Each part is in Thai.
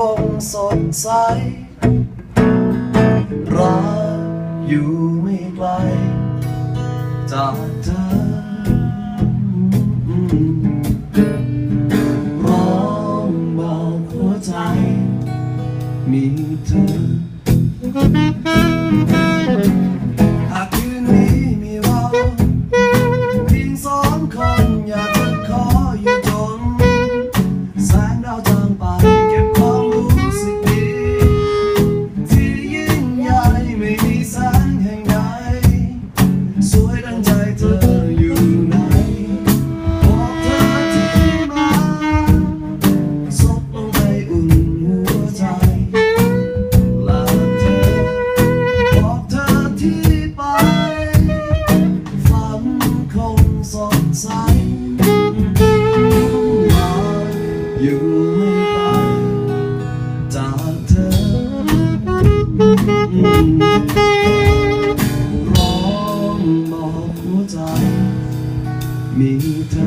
คงสดใส รักอยู่ไม่ไกลจากเธอร้องเบาหัวใจ มีเธอ สดใสอยู่ไม่ไปจากเธอ ร้องบอกหัวใจ มีเธอ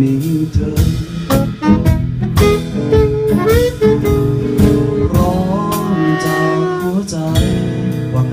มีเธอ ร้องจากหัวใจ ว่าไง